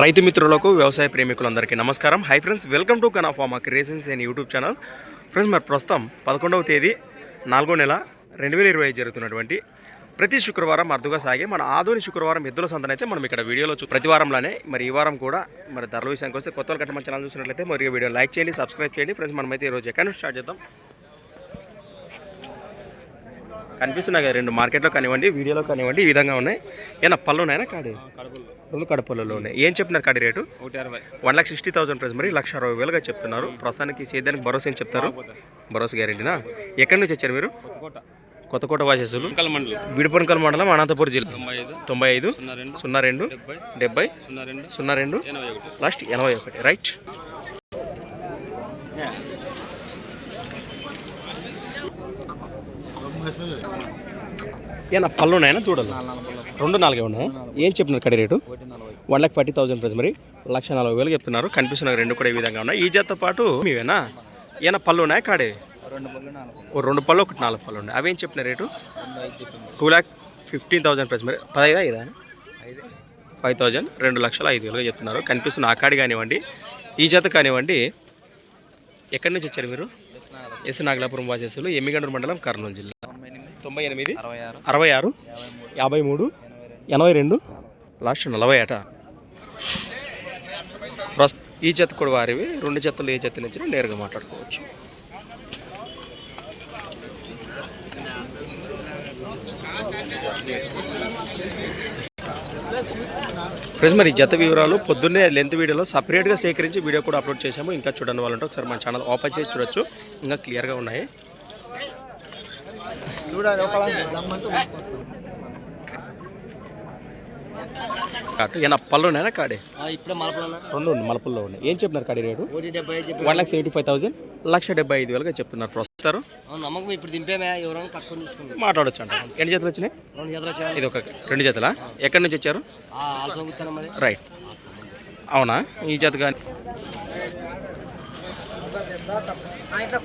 రైతు మిత్రులకు వ్యవసాయ ప్రేమికులందరికీ నమస్కారం. Hi friends welcome to కనాఫామా creations and YouTube channel friends మరి ప్రస్తుతం పదకొండవ తేదీ నాలుగో నెల రెండు వేల ఇరవై జరుగుతున్నటువంటి ప్రతి శుక్రవారం అరుదుగా సాగే మన ఆధుని శుక్రవారం ఎద్దుల సంతనైతే మనం ఇక్కడ వీడియోలో చూ ప్రతి వారంలోనే మరి ఈ వారం కూడా మరి ధరల విషయానికి వస్తే కొత్త వాళ్ళకి మన ఛానల్ చూసినట్లయితే మరి వీడియో లైక్ చేయండి సబ్స్క్రైబ్ చేయండి. ఫ్రెండ్స్ మనమైతే ఈరోజు ఎక్కడ స్టార్ట్ చేద్దాం? కనిపిస్తున్నాయి కదా రెండు మార్కెట్లో కానివ్వండి వీడియోలో కానివ్వండి ఈ విధంగా ఉన్నాయి. ఏనా పళ్ళు ఉన్నాయా కాడి? రెండు కడపల్లలో ఉన్నాయి. ఏం చెప్తున్నారు కాడి rate? One lakh sixty thousand price మరి లక్ష అరవై వేలుగా చెప్తున్నారు. ప్రస్తుతానికి సేద్యానికి భరోసా ఏం చెప్తారు? భరోసా గ్యారెంటీనా? ఎక్కడి నుంచి వచ్చారు మీరు? కోట కొత్తకోట వాసేసులు. విడుపనకల్ మండలం. అనంతపురం జిల్లా. తొంభై ఐదు. సున్నా రెండు. డెబ్బై. సున్నా రెండు. లాస్ట్ ఎనభై ఒకటి. రైట్. ఏనా పళ్ళు ఉన్నాయన్నా చూడాలి రెండు నాలుగే ఉన్నాయా? ఏం చెప్తున్నారు కడి rate? One lakh forty thousand price మరి. లక్ష నలభై వేలు చెప్తున్నారు. కనిపిస్తున్నారు రెండు కూడా ఈ విధంగా ఉన్నాయి. ఈ జతతో పాటు మీవేనా? ఏనా పళ్ళు ఉన్నాయా కాడే? రెండు పళ్ళు ఓ రెండు పళ్ళు ఒకటి నాలుగు పళ్ళు ఉన్నాయి. అవేం చెప్పిన rate? Two lakh fifteen thousand price మరి. పదహైదా ఐదా? ఫైవ్ థౌజండ్ రెండు లక్షల ఐదు వేలుగా చెప్తున్నారు. కనిపిస్తున్న ఆ కాడి కానివ్వండి ఈ జత కానివ్వండి ఎక్కడి నుంచి వచ్చారు మీరు? ఎస్ నాగలాపురం వాసేసులు ఎమ్మిగండూరు మండలం కర్నూలు జిల్లా. తొంభై ఎనిమిది. అరవై ఆరు. యాభై మూడు. ఎనభై రెండు. లాస్ట్ నలభై ప్రస్ ఈ జత కూడా వారివి. రెండు జతలు ఏ జత నుంచి నేరుగా మాట్లాడుకోవచ్చు. ఫ్రెండ్స్ మరి ఈ జత వివరాలు పొద్దున్నే లెంత్ వీడియోలో సపరేట్గా సేకరించి వీడియో కూడా అప్లోడ్ చేశాము. ఇంకా చూడండి వాళ్ళంటే ఒకసారి మన ఛానల్ ఓపెన్ చేసి చూడొచ్చు. ఇంకా క్లియర్గా ఉన్నాయి. కాటు ఏనా పళ్ళు ఉన్నాయా కాడే ఇప్పుడే మలపడన్నా. రెండు ఉన్నాయి మలపుల్లో ఉన్నాయి. ఏం చెప్పినారు కాడి rate? One lakh seventy five thousand లక్ష డెబ్బై ఐదు వేలుగా చెప్తున్నారు ప్రస్తుతారు. నమ్మకం ఇప్పుడు దింపేమే ఎవరైనా కట్టుకొని చూసుకుంటాం మాట్లాడొచ్చు అంట. ఎన్ని జతలు వచ్చినాయి? రెండు వచ్చాయి. ఇది ఒక రెండు జతలా? ఎక్కడి నుంచి వచ్చారు? రైట్. అవునా? ఈ జత కానీ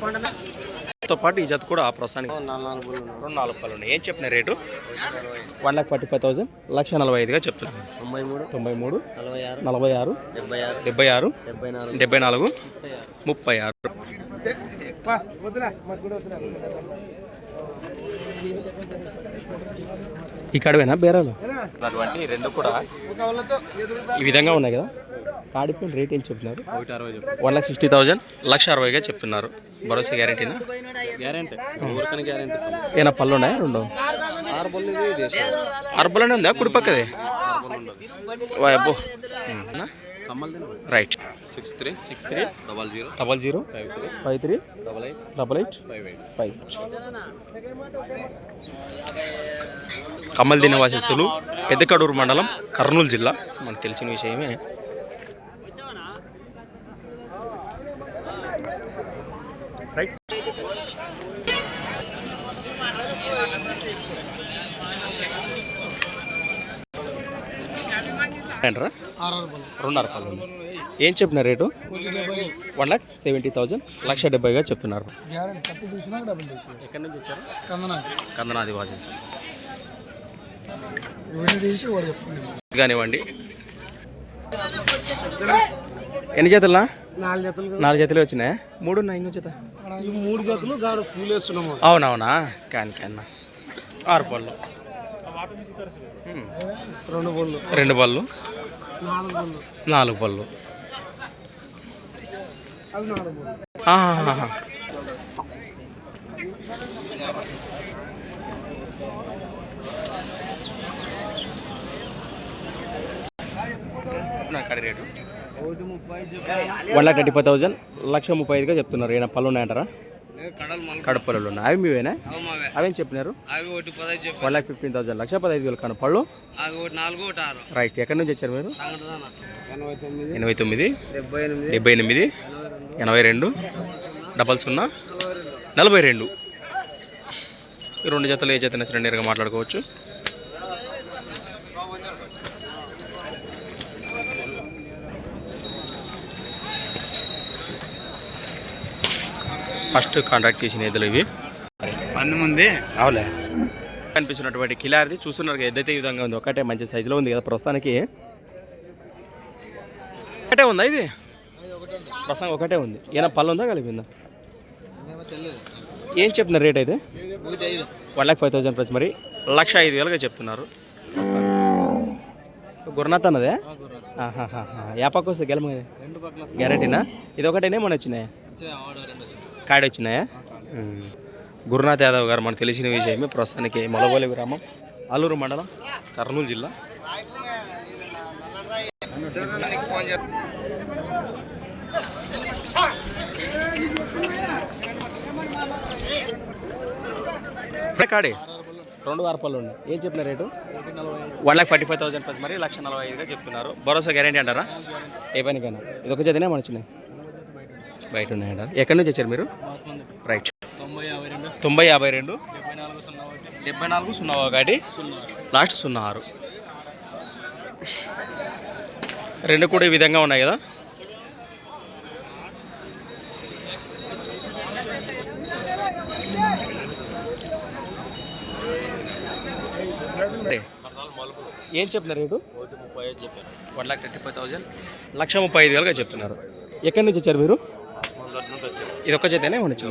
కొండ తో పాటు ఈ జత కూడా ఆ ప్రస్తుతానికి రెండు నాలుగు పళ్ళు ఉన్నాయి. ఏం చెప్పిన rate? One lakh forty five thousand. లక్ష నలభై ఐదుగా చెప్తున్నారు తొంభై మూడు తొంభై మూడు నలభై ఆరు నలభై ఆరు డెబ్బై ఆరు డెబ్బై ఆరు డెబ్బై నాలుగు డెబ్బై నాలుగు ముప్పై ఆరు. ముప్పై ఆరు. ఈ కడవేనా బేరాలు? అటువంటి రెండు కూడా ఈ విధంగా ఉన్నాయి కదా? తాడిపోయిన రేట్ ఏం చెప్తున్నారు? వన్ లాక్ సిక్స్టీ థౌజండ్ లక్ష అరవైగా చెప్తున్నారు. భరోసా గ్యారెంటీనా? గ్యారెంటీ. ఏనా పళ్ళు ఉన్నాయా? రెండు? ఆరు పళ్ళు ఇది దేశం అరపలోనే ఉందా? కుడి పక్కదే? ఆరు పళ్ళు ఉండదు అబ్బో. Right six three six three double zero double zero five three five three double eight double eight five eight five Kammal దినవాసిస్తులు పెద్దకడూరు మండలం కర్నూలు జిల్లా. మనకు తెలిసిన విషయమే. రెండున్నర పళ్ళు. ఏం చెప్పిన rate? One lakh seventy thousand లక్ష డెబ్బైగా చెప్తున్నారు. ఎక్కడి నుంచి వచ్చారు? కందనాది. వాసేసి కానివ్వండి. ఎన్ని జతలా? నాలుగు జతలు వచ్చినాయా? మూడు ఉన్నాయి ఇంకో జత. మూడు జతలు అవునవునా? కాని కన్నా ఆరు పళ్ళు. రెండు పళ్ళు రెండు పళ్ళు నాలుగు పళ్ళు rate? One lakh thirty five thousand లక్ష ముప్పై ఐదుగా చెప్తున్నారు. ఏమైనా పళ్ళు ఉన్నాయంటారా? కడపల్లు ఉన్నాయి. అవి మీవేనా? అవి చెప్పినారు? One lakh fifteen thousand. లక్ష పదహైదు వేలు కాను పళ్ళు? రైట్. ఎక్కడి నుంచి వచ్చారు మీరు? ఎనభై తొమ్మిది. డెబ్బై ఎనిమిది. ఎనభై రెండు. డబల్ సున్నా. నలభై రెండు. ఈ రెండు జతలు ఏ జత నచ్చిన నేరుగా మాట్లాడుకోవచ్చు. ఫస్ట్ కాంటాక్ట్ చేసిన ఎద్దులు ఇవి. పంది ఉంది అవులే. కనిపిస్తున్నటువంటి కిలారిది చూస్తున్నారు కదా, ఏదైతే ఈ విధంగా ఉంది. ఒకటే మంచి సైజులో ఉంది కదా ప్రస్తుతానికి. ఒకటే ఉందా ఇది? ప్రసంగం ఒకటే ఉంది. ఏమైనా పళ్ళు ఉందా కలిపిందా ఏం చెప్తున్నారు రేట్ అయితే? One lakh five thousand price మరి. లక్ష ఐదు వేలుగా చెప్తున్నారు. గురునాథ్ అన్నదే? యా పక్క వస్తుంది? గెలమ. గ్యారెంటీనా ఇది ఒకటేనే? మన వచ్చినాయా. కాడొచ్చినాయా? గురునాథ్ యాదవ్ గారు మనకు తెలిసిన విషయమే ప్రస్తుతానికి మొలగోలి గ్రామం అల్లూరు మండలం కర్నూలు జిల్లా. ఇప్పుడే కాడి? రెండు వారపాలు ఉన్నాయి. ఏం చెప్పిన rate? One lakh forty five thousand plus మరి లక్ష నలభై ఐదుగా చెప్తున్నారు. భరోసా గ్యారెంటీ అంటారా? ఏ పనికైనా. ఇది ఒక చదివినా మన వచ్చినాయి. బయట ఉన్నాయంటారా ఎక్కడి నుంచి వచ్చారు మీరు? రైట్ తొంభై యాభై రెండు. డెబ్బై నాలుగు సున్నా ఒకటి. లాస్ట్ సున్నా ఆరు. రెండు కూడా ఈ విధంగా ఉన్నాయి కదా? ఏం చెప్తున్నారు rate? One lakh thirty five thousand. లక్ష ముప్పై ఐదు వేలుగా చెప్తున్నారు. ఎక్కడి నుంచి వచ్చారు మీరు? ఇది ఒక్క చేతనే ఉండొచ్చు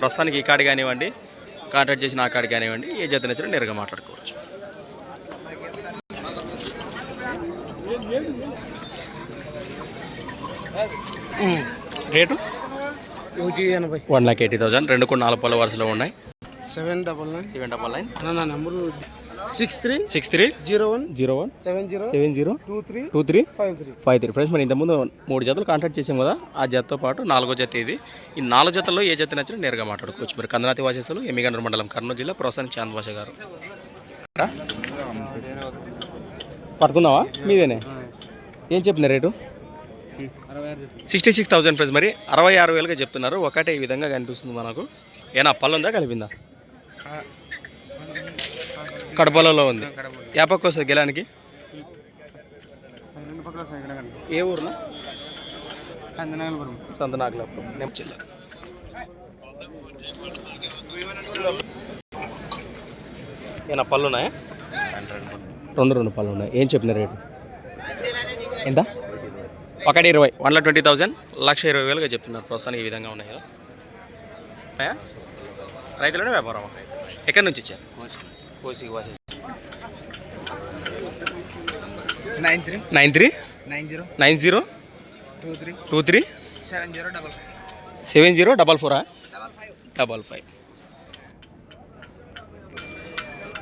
ప్రస్తుతానికి ఈ కార్డు కానివ్వండి కాంటాక్ట్ చేసిన ఆ కార్డు కానివ్వండి ఏ జత నచ్చినా నేరుగా మాట్లాడుకోవచ్చు. Rate? One lakh eighty thousand. రెండు కూడా నాలుగు పళ్ళ వరుసలో ఉన్నాయి. Seven double nine. Seven double nine. నా number six three six three zero one zero one seven zero seven zero two three two three five three. Five three. Friends మనం ఇంతకుముందు మూడు జతలు కాంటాక్ట్ చేసాం కదా ఆ జతతో పాటు నాలుగో జత ఇది. ఈ నాలుగు జతల్లో ఏ జత నచ్చినా నేరుగా మాట్లాడుకోవచ్చు. మీరు కందనాతి వాసేసులు ఎమ్మిగండ్ర మండలం కర్నూలు జిల్లా ప్రొఫెసర్ చాంద్ భాష గారు. పట్టుకుందావా మీదేనే? ఏం చెప్పిన rate? Sixty six thousand friends మరి అరవై ఆరు వేలుగా చెప్తున్నారు. ఒకటే ఈ విధంగా కనిపిస్తుంది మనకు. ఏనా పళ్ళుందా కలిపిందా? కడపలలో ఉంది. యాపక్ వస్తుంది గెలానికి? రెండు పక్కల ఇక్కడ ఏ ఊర్లో సంతనాగలాపురం జిల్లా ఏనా పళ్ళు ఉన్నాయా రెండు రెండు పళ్ళు ఉన్నాయి ఏం చెప్పిన రేటు? ఎంత? ఒకటి ఇరవై. One lakh twenty thousand. లక్ష ఇరవై వేలుగా చెప్తున్నారు. ప్రస్తుతానికి ఈ విధంగా ఉన్నాయి కదా. ఉన్నాయా? రైతులనే వ్యాపారం ఎక్కడి నుంచి ఇచ్చారు? Nine three nine three nine zero nine zero two three two three seven zero double five seven zero double ఫోరా double five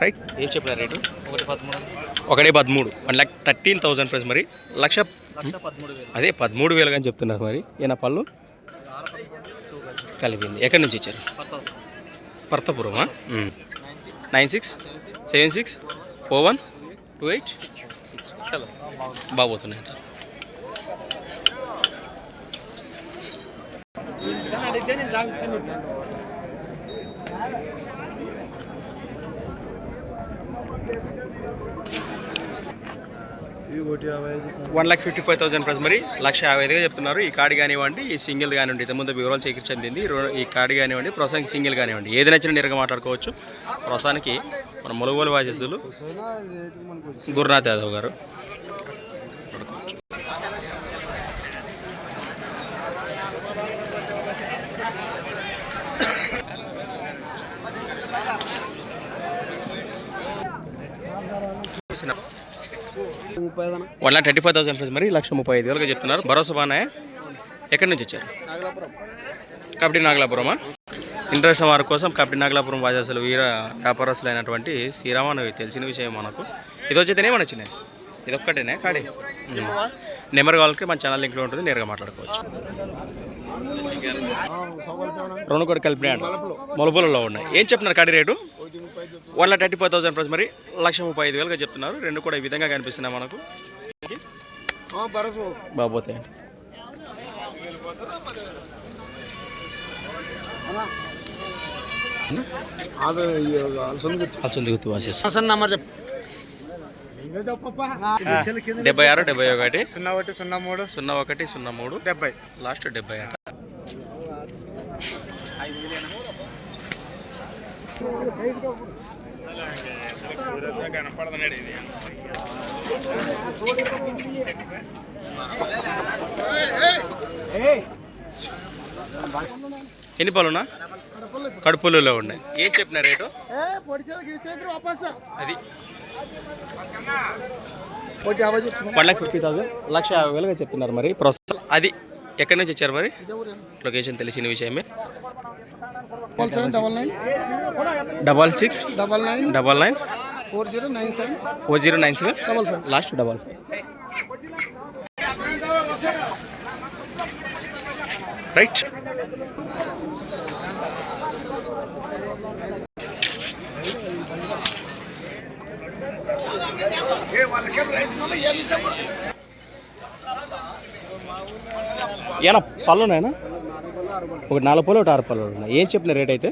right ఏం చెప్పిన రేటు? ఒకటి పదమూడు. ఒకటి పదమూడు. One lakh thirteen thousand price మరి. లక్ష లక్ష పదమూడు వేలు. అదే పదమూడు వేలు అని చెప్తున్నారు మరి. ఈయన పళ్ళు? కలిపింది. ఎక్కడి నుంచి ఇచ్చారు? పర్తపురమా? Nine six seven six four one two eight. బాగోతున్నాయి అంటారు one lakh fifty five thousand price మరి లక్ష యాభై ఐదుగా చెప్తున్నారు. ఈ కార్డు కానివ్వండి ఈ సింగిల్ కానివ్వండి ఇంత ముందు వివరాలు సేకరించండి ఈ కార్డు కానివ్వండి ప్రస్తుతానికి సింగిల్ కానివ్వండి. ఏది నచ్చిన నేరుగా మాట్లాడుకోవచ్చు. ప్రస్తుతానికి మన ములుగోలు వాసేసులు గురునాథ్ యాదవ్ గారు. ముప్పై one lakh thirty five thousand price మరి లక్ష ముప్పై ఐదు వేలుగా చెప్తున్నారు. భరోసా బాగున్నాయా ఎక్కడి నుంచి వచ్చారు? నాగలాపురం. కబడ్డీ నాగలాపురమా? ఇంట్రెస్ట్ వారి కోసం కబడ్డీ నాగలాపురం వాజాసులు వీర వ్యాపారస్తులు అయినటువంటి శ్రీరామనవి తెలిసిన విషయం మనకు. ఇది వచ్చేతేనే మన వచ్చినాయి ఇది ఒక్కటేనే కాడి. నెంబర్ కావాలంటే మన ఛానల్ లింక్లో ఉంటుంది నేరుగా మాట్లాడుకోవచ్చు. రెండు కూడా కలిపినాయి అంట. మొలబులలో ఉన్నాయి. ఏం చెప్తున్నారు కాడి rate? One lakh thirty five thousand price మరి లక్ష ముప్పై ఐదు వేలుగా చెప్తున్నారు. రెండు కూడా ఈ విధంగా కనిపిస్తున్నాయి మనకు. బరసు బాబోతే డెబ్బై ఆరు డెబ్బై ఒకటి. సున్నా ఒకటి సున్నా మూడు. సున్నా ఒకటి సున్నా మూడు. డెబ్బై. లాస్ట్ డెబ్బై అంట ఎన్ని పళ్ళున్నా కడుపులలో ఉన్నాయి. ఏం చెప్పిన రేటు? అది. వన్ లాక్ ఫిఫ్టీ థౌసండ్ లక్ష యాభై వేలుగా చెప్తున్నారు మరి. ప్రస్తుతం అది ఎక్కడి నుంచి వచ్చారు మరి? లొకేషన్ తెలిసిన విషయమే. Double seven double nine double six double nine double nine four zero nine seven four zero nine seven double five last double five right ఏనా పళ్ళున్నాయనా ఒకటి నాలుగు పళ్ళు ఒకటి ఆరు పళ్ళు ఉన్నాయి. ఏం చెప్పిన రేట్ అయితే?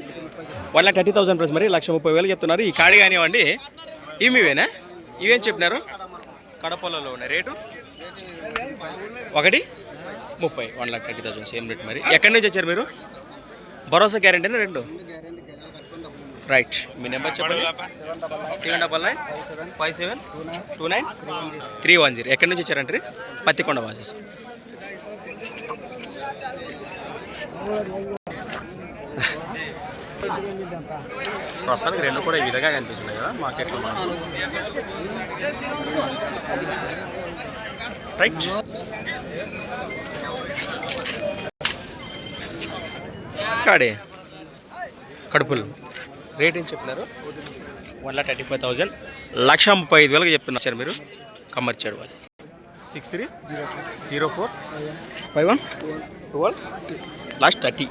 One lakh thirty thousand rupees మరి లక్ష ముప్పై వేలు చెప్తున్నారు. ఈ కాడి కానివ్వండి ఇవివేనా ఇవేం చెప్పినారు? కడపలలో ఉన్నాయి రేటు? ఒకటి ముప్పై one lakh thirty thousand same rate మరి. ఎక్కడి నుంచి వచ్చారు మీరు? భరోసా గ్యారెంటీనా రెండు? రైట్. మీ నెంబర్ చెప్పండి. Seven double nine five seven two nine three one zero. ఎక్కడి నుంచి వచ్చారంటే పత్తికొండ వాసెస్ ప్రస్తుతానికి రెండు కూడా ఈ విధంగా కనిపిస్తున్నాయి కదా మార్కెట్లో రైట్ కాడే? కడుపులు. రేట్ ఏం చెప్పినారు? One lakh thirty five thousand లక్ష ముప్పై ఐదు వేలకు చెప్తున్నారు మీరు? కమ్మర్చాడు vases six three? Zero four? Five one? Twelve last thirty.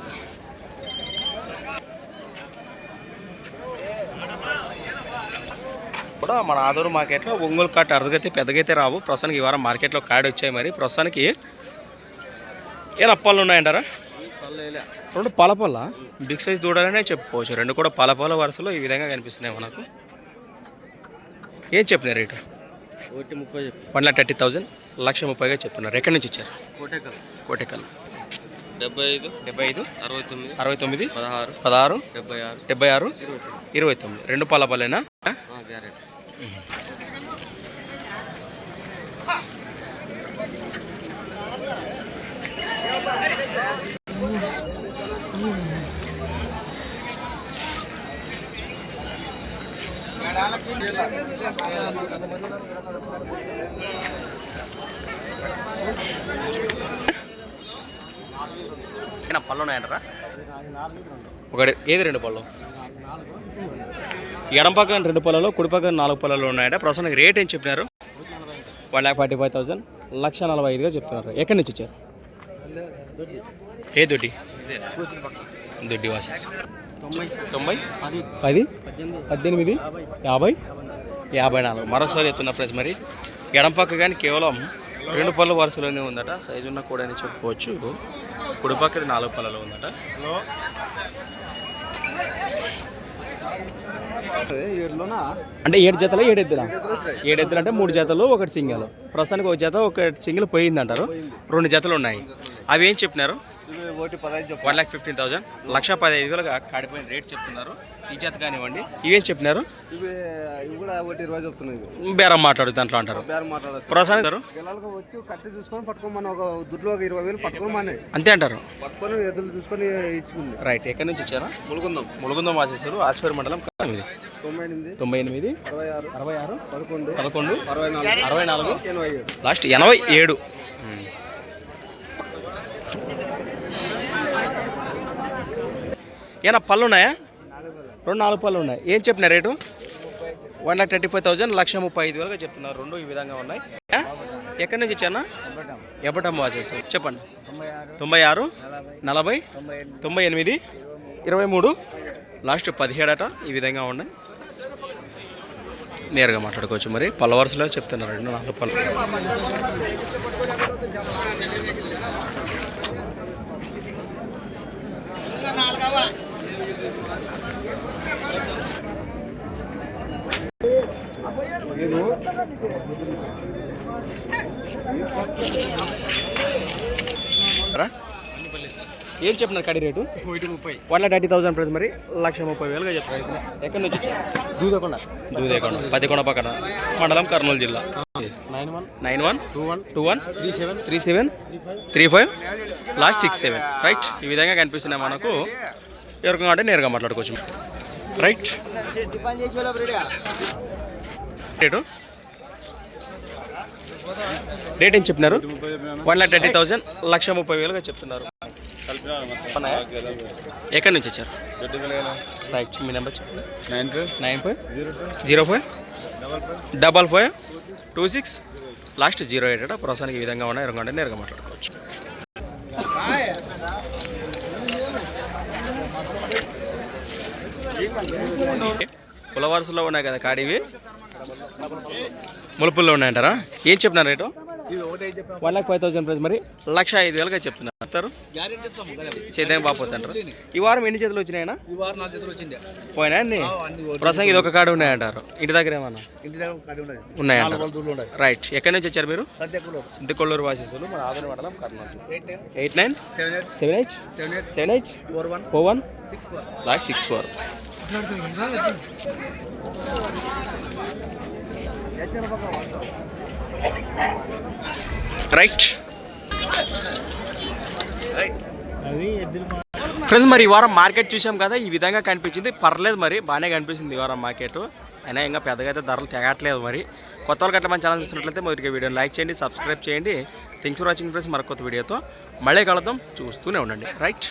కూడా మన ఆదూరు మార్కెట్లో ఒంగోలు కాట్ అరుదుగైతే పెద్దగైతే రావు. ప్రస్తుతానికి ఈ వారం మార్కెట్లో కాడి వచ్చాయి మరి. ప్రస్తుతానికి ఏం అప్పాలు ఉన్నాయంటారా? రెండు పాలపల్ల? బిగ్ సైజ్ దూడాలనే చెప్పుకోవచ్చు. రెండు కూడా పాలపాల వరుసలో ఈ విధంగా కనిపిస్తున్నాయి మనకు. ఏం చెప్పిన రేటు? ఒకటి ముప్పై వన్ లాక్ థర్టీ థౌజండ్ లక్ష ముప్పైగా చెప్తున్నారు. ఎక్కడి నుంచి ఇచ్చారు కోటేకల్. కోటెకల్. డెబ్బై ఐదు డెబ్బై ఐదు అరవై తొమ్మిది అరవై తొమ్మిది పదహారు పదహారు డెబ్బై ఆరు డెబ్బై ఆరు ఇరవై తొమ్మిది. రెండు పాలపల్లేనా గ్యారెంటీ. ఏనా పళ్ళు ఉన్నాయంటారా? ఒకటి ఏది రెండు పళ్ళు? ఎడం పక్కన రెండు పొలాలు కుడి పక్కన నాలుగు పొలాలు ఉన్నాయంటే. ప్రస్తుతానికి రేట్ ఏం చెప్పినారు? One lakh forty five thousand లక్ష నలభై ఐదుగా చెప్తున్నారు. ఎక్కడి నుంచి వచ్చారు? ఏ దొడ్డి? దొడ్డి వాసెస్. తొంభై? తొంభై పది? పద్దెనిమిది? యాభై? యాభై నాలుగు. మరోసారి చెప్తున్నా ఫ్రెండ్స్ మరి. ఎడం పక్క కానీ కేవలం రెండు పళ్ళు వరుసలోనే ఉందట. సైజు ఉన్న కూడా అని చెప్పుకోవచ్చు. కుడి పక్కది నాలుగు పళ్ళలో ఉందట. అంటే ఏడు జతలు ఏడు ఎద్దులా? ఏడు ఎద్దులు అంటే మూడు జతలు ఒకటి సింగల్. ప్రస్తుతానికి ఒక జత ఒక సింగిల్ పోయింది. అంటారు రెండు జతలు ఉన్నాయి. అవి ఏం చెప్పినారు? వన్ లాక్ ఫిఫ్టీన్ థౌసండ్ లక్ష పదహైదు వేలుగా కాడిపోయిన రేట్ చెప్తున్నారు. ఈ జత కానివ్వండి. ఇవేం చెప్పినారు? బేరం మాట్లాడు దాంట్లో అంటారు. ప్రస్తుతానికి పిల్లలకు వచ్చి కట్టి చూసుకొని పట్టుకోమని ఒక దుడ్లో ఒక ఇరవై వేలు పట్టుకొని మానే. అంతే అంటారు. పట్టుకొని ఎదురు చూసుకొని ఇచ్చుకుంది. రైట్ ఎక్కడి నుంచి వచ్చారా? ములుగుందాం. ములుగుందం వాసేశ్వరు ఆస్పేర్ మండలం తొంభై ఎనిమిది తొంభై ఎనిమిది అరవై ఆరు అరవై ఆరు పదకొండు పదకొండు అరవై నాలుగు అరవై నాలుగు ఎనభై ఏడు. లాస్ట్ ఎనభై ఏడు. ఏనా పళ్ళు. ఉన్నాయా రెండు నాలుగు పళ్ళు ఉన్నాయి ఏం చెప్పిన rate? One lakh thirty five thousand లక్ష ముప్పై ఐదు వేలుగా చెప్తున్నారు. రెండు ఈ విధంగా ఉన్నాయి? ఎక్కడి నుంచి వచ్చానా ఎప్పటమ్మ వాసేస్ చెప్పండి. తొంభై ఆరు. నలభై. తొంభై ఎనిమిది. ఇరవై మూడు. లాస్ట్ పదిహేడట ఈ విధంగా ఉన్నాయి. నేరుగా మాట్లాడుకోవచ్చు మరి. పళ్ళ వరుసలో చెప్తున్నారు రెండు నాలుగు పళ్ళు. ఏం చెప్పినారు కడి రేటు? ఒకటి ముప్పై. One lakh thirty thousand price మరి లక్ష ముప్పై వేలుగా చెప్తారు ఎక్కడి నుంచి దూదకొండ. దూదేకొండ పదికొండ పక్కన మండలం కర్నూలు జిల్లా. Nine one. Nine one two one. Two one three seven. Three seven three five last six seven. Right? ఈ విధంగా కనిపిస్తున్నాయి మనకు. ఎవరికి అంటే నేరుగా మాట్లాడుకోవచ్చు. రైట్ రేటు రేట్ ఏం చెప్పినారు? వన్ లాక్ థర్టీ థౌజండ్ లక్ష ముప్పై వేలుగా చెప్తున్నారు? ఎక్కడి నుంచి వచ్చారు? రైట్ మీ నెంబర్ చెప్పండి. Nine five nine five zero five double five two six last zero eight ప్రస్తుతానికి ఈ విధంగా ఉన్నాయి ఇరగండి నేరుగా మాట్లాడుకోవచ్చు. కుల వరుసలో ఉన్నాయి కదా కాడివి ములుపుల్లో ఉన్నాయంటారా? ఏం చెప్తున్నారు రేటు? ఇది ఒకటే చెప్పాం one lakh five thousand price మరి. లక్ష ఐదు వేలుగా చెప్తున్నారు. అంటారు? సేద్యం బాపోతే అంటారు. ఈ వారం ఎన్ని చేతులు వచ్చినాయనా? ఈ వారం నా చేతిలో వచ్చింది పోయినా అన్ని ప్రస్తుతానికి ఇది ఒక కాడు ఉన్నాయంటారు. ఇంటి దగ్గర ఏమన్నా? ఇంటి దగ్గర ఉండదు రైట్. ఎక్కడి నుంచి వచ్చారు మీరు? సత్యకులు సింతకొల్లూరు వాసిస్తులు మన ఆదరణ మండలం Kurnool. Eight nine. Seven eight. Seven eight? Seven eight. Seven eight? Four one. Four one? Six four. Six four. Right friends మరి ఈ వారం మార్కెట్ చూసాం కదా ఈ విధంగా కనిపించింది. పర్లేదు మరి బాగానే కనిపిస్తుంది ఈ వారం మార్కెట్ అయినా ఇంకా పెద్దగా అయితే ధరలు తెగట్లేదు మరి. కొత్త వాళ్ళకి అట్లా మన ఛానల్ చూసినట్లయితే మొదటిగా వీడియోని లైక్ చేయండి సబ్స్క్రైబ్ చేయండి. థింక్స్ ఫర్ వాచింగ్ ఫ్రెండ్స్ మరొక కొత్త వీడియోతో మళ్ళీ కలుద్దాం. చూస్తూనే ఉండండి. రైట్